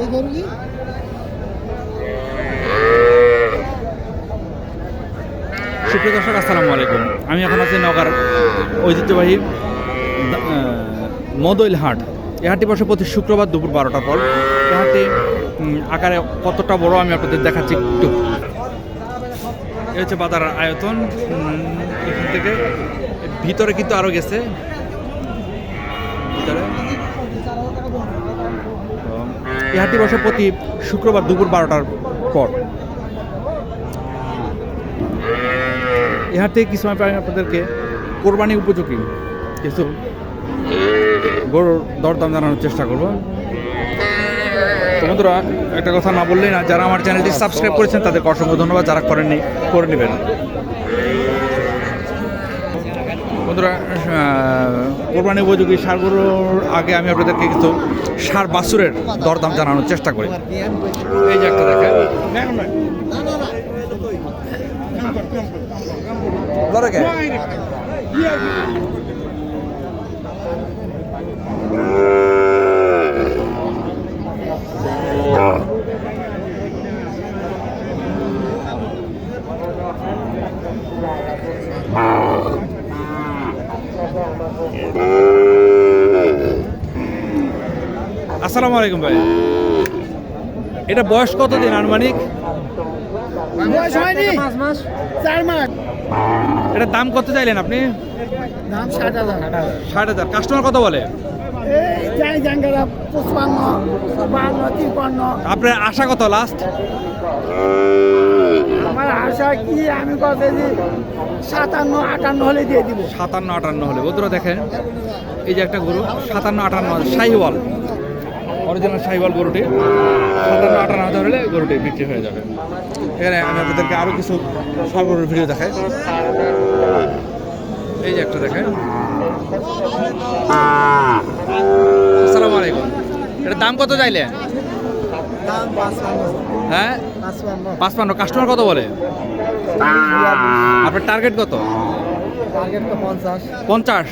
এই সুপ্রিয় দর্শক, আসসালামু আলাইকুম। আমি এখন আছি নগর ঐতিহ্যবাহী মদইল হাট। এই হাটটি বসে প্রতি শুক্রবার দুপুর বারোটার পর। এই হাটটি আকারে কতটা বড় আমি আপনাদের দেখাচ্ছি একটু। এই হচ্ছে বাজারের আয়তন। এখান থেকে ভিতরে কিন্তু আরও গেছে। ভিতরে। এই হাটটি বসে প্রতি শুক্রবার দুপুর বারোটার পর। এই থেকে কিছু আমি আপনাদেরকে কোরবানি উপযোগী কিছু গরুর দরদাম জানানোর চেষ্টা করব। বন্ধুরা, একটা কথা না বললেই না, যারা আমার চ্যানেলটি সাবস্ক্রাইব করেছেন, তাদেরকে অসংখ্য ধন্যবাদ। যারা করেননি, করে নেবেন। বন্ধুরা কোরবানি উপযোগী সারগুলোর আগে আমি আপনাদেরকে কিছু সার বাছুরের দরদাম জানানোর চেষ্টা করি। এই যে একটা দেখেন। আসসালামু আলাইকুম ভাই এটা বয়স কতদিন আনুমানিক? মাস। চার মাস। এটার দাম কত চাইলেন আপনি? দাম ষাট হাজার। ষাট হাজার। কাস্টমার কত বলে? আপনার আশা কত লাস্ট আমার আশা কি আমি কত সাতান্ন আটান্ন হলে দিয়ে দিব। সাতান্ন আটান্ন হলে। বন্ধুরা দেখেন। এই যে একটা গরু সাতান্ন আটান্ন শাহিওয়াল। অরিজিনাল শাহিওয়াল গরুটি। সাতান্ন আটান্ন হাজার হলে গরুটি বিক্রি হয়ে যাবে। এখানে আমি আপনাদেরকে আরও কিছু সব গরুর ভিডিও দেখাই। এই যে একটা দেখেন। আসসালামু আলাইকুম। এটার দাম কত চাইলে হ্যাঁ? পাঁচপান্ন। কাস্টমার কত বলে? আপনার টার্গেট কত? টার্গেট তো পঞ্চাশ? পঞ্চাশ।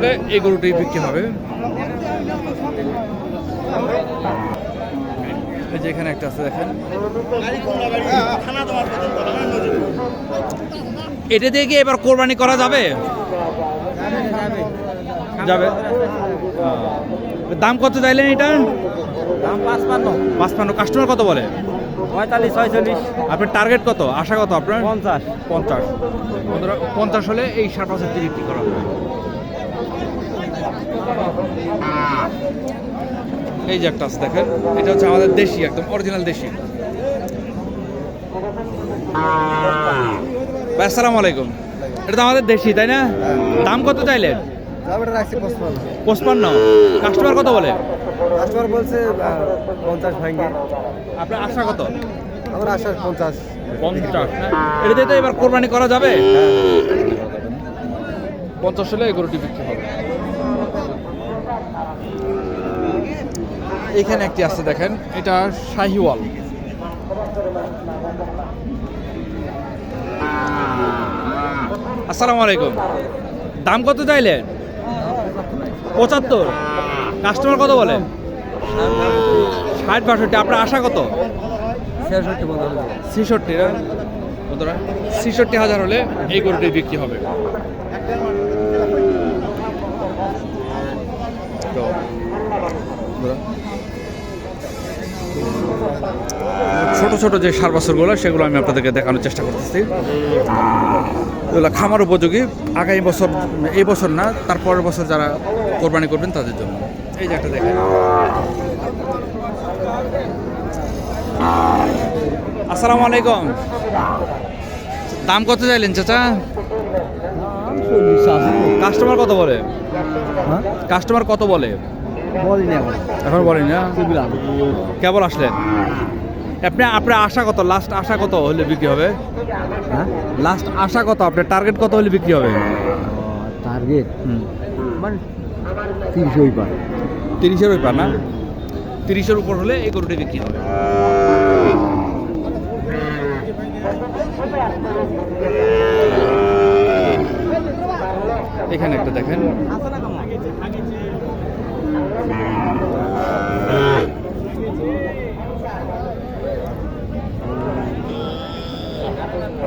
হলে এই গরুটি বিক্রি হবে। এই যে এখানে একটা আছে দেখেন। এটা দিয়ে কি এবার কোরবানি করা যাবে? যাবে। দাম কত চাইলেন এটা? দাম পাঁচপান্ন। পাঁচপান্ন। কাস্টমার কত বলে? পঁয়তাল্লিশ ছয়চল্লিশ। আপনার টার্গেট কত? আশা কত আপনার? পঞ্চাশ। পঞ্চাশ। পঞ্চাশ হলে এই সার পাঁচের বিক্রি করা হবে। এই যে একটা আছে, দেখেন। এটা হচ্ছে আমাদের দেশি, একদম অরিজিনাল দেশি। আসসালামু আলাইকুম। এটা তো আমাদের দেশি, তাই না? দাম কত চাইলেন? পঁচপান্ন। কাস্টমার কত বলে? কাস্টমার বলছে পঞ্চাশ ভাঙ্গে আপনার আশা কত? আমার আশা পঞ্চাশ পঞ্চাশ না? এটা তো এবার কোরবানি করা যাবে? পঞ্চাশ হলে গরুটি বিক্রি হবে এখানে একটি আছে দেখেন এটা শাহিওয়াল। আসসালামু আলাইকুম। দাম কত চাইলেন? পঁচাত্তর। কাস্টমার কত বলে? ষাট বাষট্টি। আপনার আশা কত? ছেষট্টি বন্ধুরা ছেষট্টি হাজার হলে এই গরুটি বিক্রি হবে। তো ছোট যে সার বছরগুলো সেগুলো আমি আপনাদেরকে দেখানোর চেষ্টা করতেছি। এগুলো খামার উপযোগী। আগামী বছর এই বছর না তারপরের বছর যারা কোরবানি করবেন তাদের জন্য। এই যে একটা দেখেন। আসসালামু আলাইকুম। দাম কত চাইলেন চাচা? কাস্টমার কত বলে? কাস্টমার কত বলে? এখন। বলেন না? কেবল আসলেন? আপনি আপনার আশা কত? লাস্ট আশা কত হলে বিক্রি হবে? হ্যাঁ? লাস্ট আশা কত? আপনার টার্গেট কত হলে বিক্রি হবে? টার্গেট হুম। মানে তিরিশ ওই পার। তিরিশের ওই পার না? তিরিশের উপর হলে এই গরুটি বিক্রি হবে। এখানে একটা দেখেন।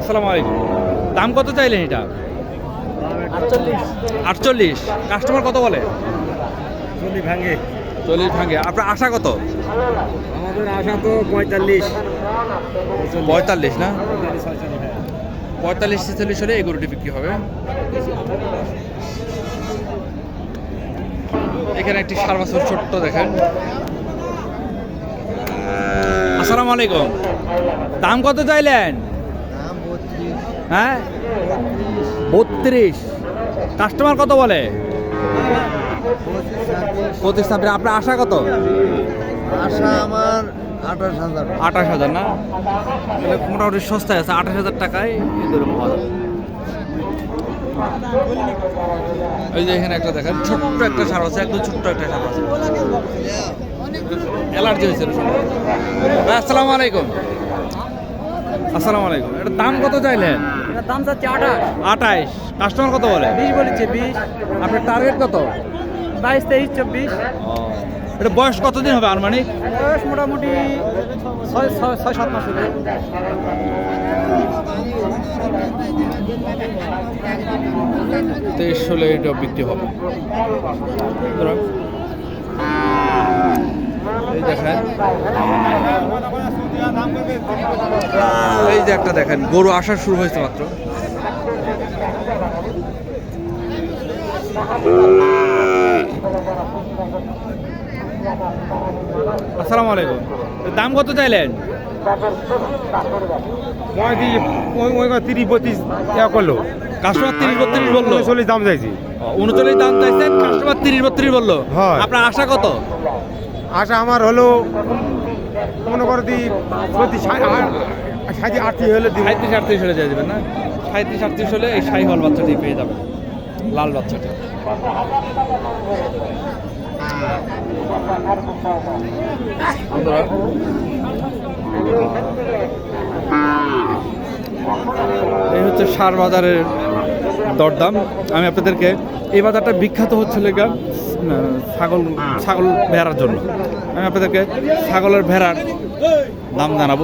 আসসালামু আলাইকুম। দাম কত চাইলেন এটা? আটচল্লিশ। কাস্টমার কত বলে? চল্লি ভাঙে। চল্লিশ ভাঙে। আপনার আশা কত? আমাদের আশা তো পঁয়তাল্লিশ। পঁয়তাল্লিশ। না? পঁয়তাল্লিশ ছেচল্লিশ হলে এই গরুটি বিক্রি হবে। এখানে একটি সার বছর ছোট্ট দেখেন। আসসালামু আলাইকুম। দাম কত চাইলেন? হ্যাঁ? বত্রিশ। কাস্টমার কত বলে? পঁচিশ ছাব্বিশ। আপনার আশা কত? আশা আমার আঠাশ হাজার। আঠাশ হাজার না? তাহলে মোটামুটি সস্তায় আছে আঠাশ হাজার টাকায় এই গরু পাওয়া যাবে। এই যে এখানে একটা দেখেন ছোট্ট একটা সার আছে একদম ছোট্ট একটা সার আছে। অ্যালার্জি হয়েছিল ভাই, আসসালামু আলাইকুম। আসসালামু আলাইকুম। এটা দাম কত চাইলেন? দাম যাচ্ছে আঠাশ। আঠাইশ কাস্টমার কত বলে? বিশ বলেছে বিশ। আপনার টার্গেট কত? বাইশ তেইশ চব্বিশ। এটা বয়স কতদিন হবে আনুমানিক? বয়স মোটামুটি ছয় ছয় ছয় সাত মাস হবে। তেইশ ষোলো এটা বিক্রি হবে। এই দেখেন। এই যে একটা দেখেন গরু আসা শুরু হয়েছে মাত্র। আসসালামু আলাইকুম। দাম কত চাইলেন? তিরিশ বত্রিশ টাকা করল। কাস্টমার তিরিশ বত্রিশ বলল। চল্লিশ দাম চাইছি। উনচল্লিশ দাম চাইছেন কাস্টমার তিরিশ বত্রিশ বলল। আপনার আশা কত? আশা আমার হলো মনে করো দি যদি সাজি আটটি হলে সাঁত্রিশ আটত্রিশ হলে দিয়ে দেবেন না? সাঁত্রিশ আটত্রিশ হলে এই শাহি হল বাচ্চাটি পেয়ে যাবেন, লাল বাচ্চাটি। এই হচ্ছে সার বাজারের দরদাম। আমি আপনাদেরকে এই বাজারটা বিখ্যাত হচ্ছে লেগা ছাগল ছাগল ভেড়ার জন্য। আমি আপনাদেরকে ছাগলের ভেড়ার দাম জানাব।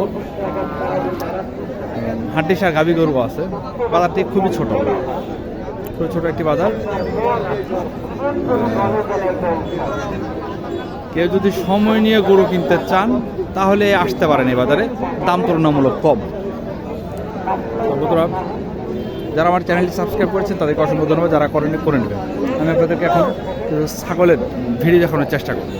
হাড্ডি শাক, গাভি গরু আছে। বাজারটি খুবই ছোট। খুবই ছোট একটি বাজার। কেউ যদি সময় নিয়ে গরু কিনতে চান, তাহলে আসতে পারেন এই বাজারে। দাম তুলনামূলক কম। যারা আমার চ্যানেলটি সাবস্ক্রাইব করেছেন, তাদেরকে অসংখ্য ধন্যবাদ। যারা করেন, করে নেবেন। আমি আপনাদেরকে এখন ছাগলের ভিড়ি দেখানোর চেষ্টা করি